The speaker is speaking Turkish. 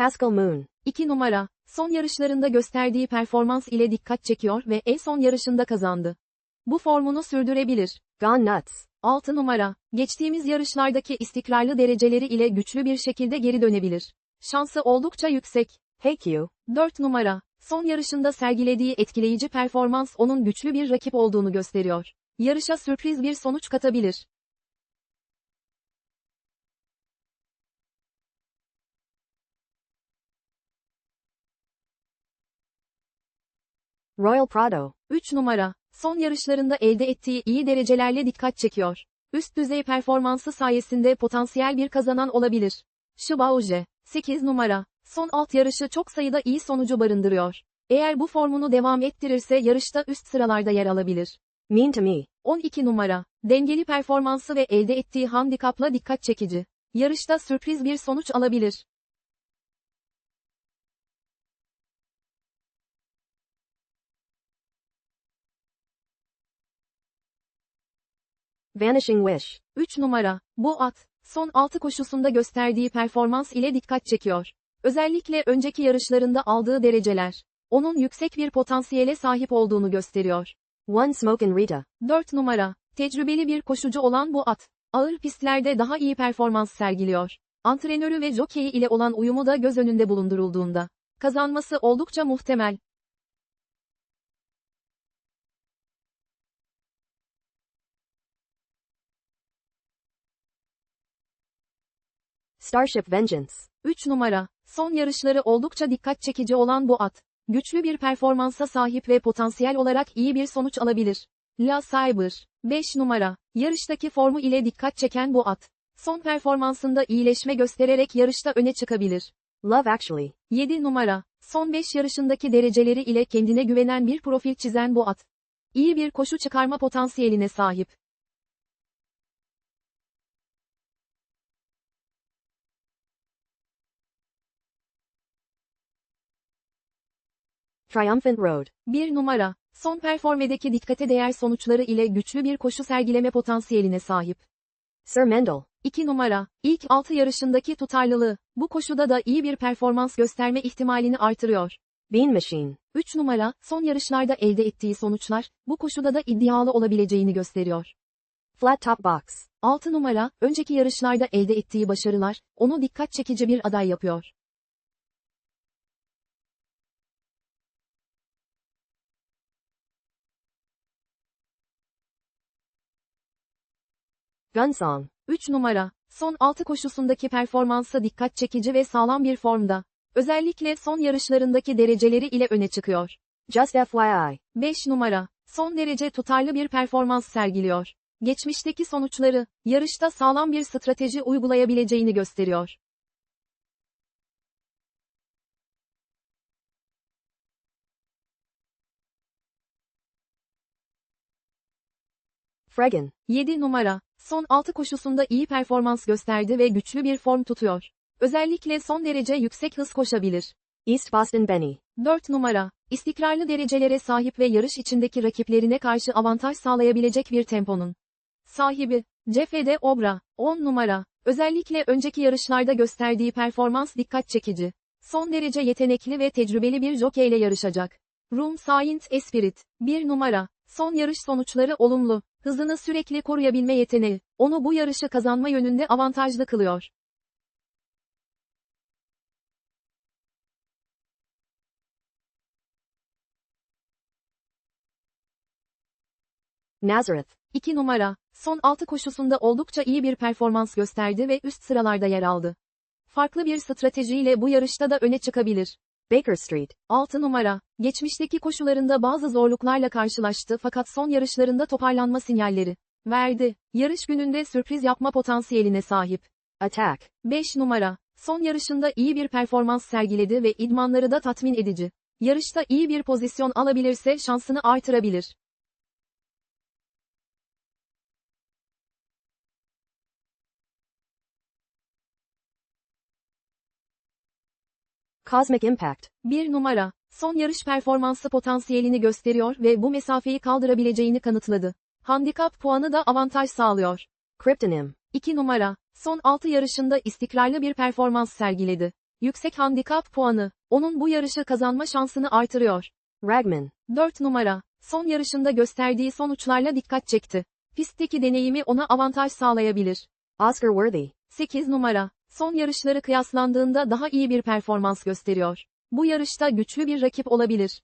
Pascal Moon. 2 numara, son yarışlarında gösterdiği performans ile dikkat çekiyor ve en son yarışında kazandı. Bu formunu sürdürebilir. Gone Nuts. 6 numara, geçtiğimiz yarışlardaki istikrarlı dereceleri ile güçlü bir şekilde geri dönebilir. Şansı oldukça yüksek. Hey 4 numara, son yarışında sergilediği etkileyici performans onun güçlü bir rakip olduğunu gösteriyor. Yarışa sürpriz bir sonuç katabilir. Royal Prado. 3 numara, son yarışlarında elde ettiği iyi derecelerle dikkat çekiyor. Üst düzey performansı sayesinde potansiyel bir kazanan olabilir. Şibauge, 8 numara, son alt yarışı çok sayıda iyi sonucu barındırıyor. Eğer bu formunu devam ettirirse yarışta üst sıralarda yer alabilir. Mean to Me. 12 numara, dengeli performansı ve elde ettiği handikapla dikkat çekici. Yarışta sürpriz bir sonuç alabilir. Vanishing Wish. 3 numara, bu at, son 6 koşusunda gösterdiği performans ile dikkat çekiyor. Özellikle önceki yarışlarında aldığı dereceler, onun yüksek bir potansiyele sahip olduğunu gösteriyor. One Smoke and Rita. 4 numara, tecrübeli bir koşucu olan bu at, ağır pistlerde daha iyi performans sergiliyor. Antrenörü ve jokeyi ile olan uyumu da göz önünde bulundurulduğunda, kazanması oldukça muhtemel. Starship Vengeance. 3 numara, son yarışları oldukça dikkat çekici olan bu at, güçlü bir performansa sahip ve potansiyel olarak iyi bir sonuç alabilir. La Cyber, 5 numara, yarıştaki formu ile dikkat çeken bu at, son performansında iyileşme göstererek yarışta öne çıkabilir. Love Actually. 7 numara, son 5 yarışındaki dereceleri ile kendine güvenen bir profil çizen bu at. İyi bir koşu çıkarma potansiyeline sahip. Triumphant Road. 1 numara, son performedeki dikkate değer sonuçları ile güçlü bir koşu sergileme potansiyeline sahip. Sir Mendel. 2 numara, ilk 6 yarışındaki tutarlılığı, bu koşuda da iyi bir performans gösterme ihtimalini artırıyor. Bean Machine. 3 numara, son yarışlarda elde ettiği sonuçlar, bu koşuda da iddialı olabileceğini gösteriyor. Flat Top Box. 6 numara, önceki yarışlarda elde ettiği başarılar, onu dikkat çekici bir aday yapıyor. Gunsong. 3 numara, son 6 koşusundaki performansı dikkat çekici ve sağlam bir formda. Özellikle son yarışlarındaki dereceleri ile öne çıkıyor. Just FYI. 5 numara, son derece tutarlı bir performans sergiliyor. Geçmişteki sonuçları, yarışta sağlam bir strateji uygulayabileceğini gösteriyor. Fregan. 7 numara, son 6 koşusunda iyi performans gösterdi ve güçlü bir form tutuyor. Özellikle son derece yüksek hız koşabilir. East Boston Benny. 4 numara, istikrarlı derecelere sahip ve yarış içindeki rakiplerine karşı avantaj sağlayabilecek bir temponun sahibi. Cefede Obra, 10 numara, özellikle önceki yarışlarda gösterdiği performans dikkat çekici. Son derece yetenekli ve tecrübeli bir jockey ile yarışacak. Room Saint Esprit, 1 numara, son yarış sonuçları olumlu, hızını sürekli koruyabilme yeteneği, onu bu yarışı kazanma yönünde avantajlı kılıyor. Nazareth. 2 numara, son 6 koşusunda oldukça iyi bir performans gösterdi ve üst sıralarda yer aldı. Farklı bir stratejiyle bu yarışta da öne çıkabilir. Baker Street. 6 numara, geçmişteki koşularında bazı zorluklarla karşılaştı fakat son yarışlarında toparlanma sinyalleri verdi. Yarış gününde sürpriz yapma potansiyeline sahip. Attack. 5 numara, son yarışında iyi bir performans sergiledi ve idmanları da tatmin edici. Yarışta iyi bir pozisyon alabilirse şansını artırabilir. Cosmic Impact. 1 numara, son yarış performansı potansiyelini gösteriyor ve bu mesafeyi kaldırabileceğini kanıtladı. Handikap puanı da avantaj sağlıyor. Kryptonym. 2 numara, son 6 yarışında istikrarlı bir performans sergiledi. Yüksek handikap puanı, onun bu yarışı kazanma şansını artırıyor. Ragman. 4 numara, son yarışında gösterdiği sonuçlarla dikkat çekti. Pistteki deneyimi ona avantaj sağlayabilir. Oscar Worthy. 8 numara, son yarışları kıyaslandığında daha iyi bir performans gösteriyor. Bu yarışta güçlü bir rakip olabilir.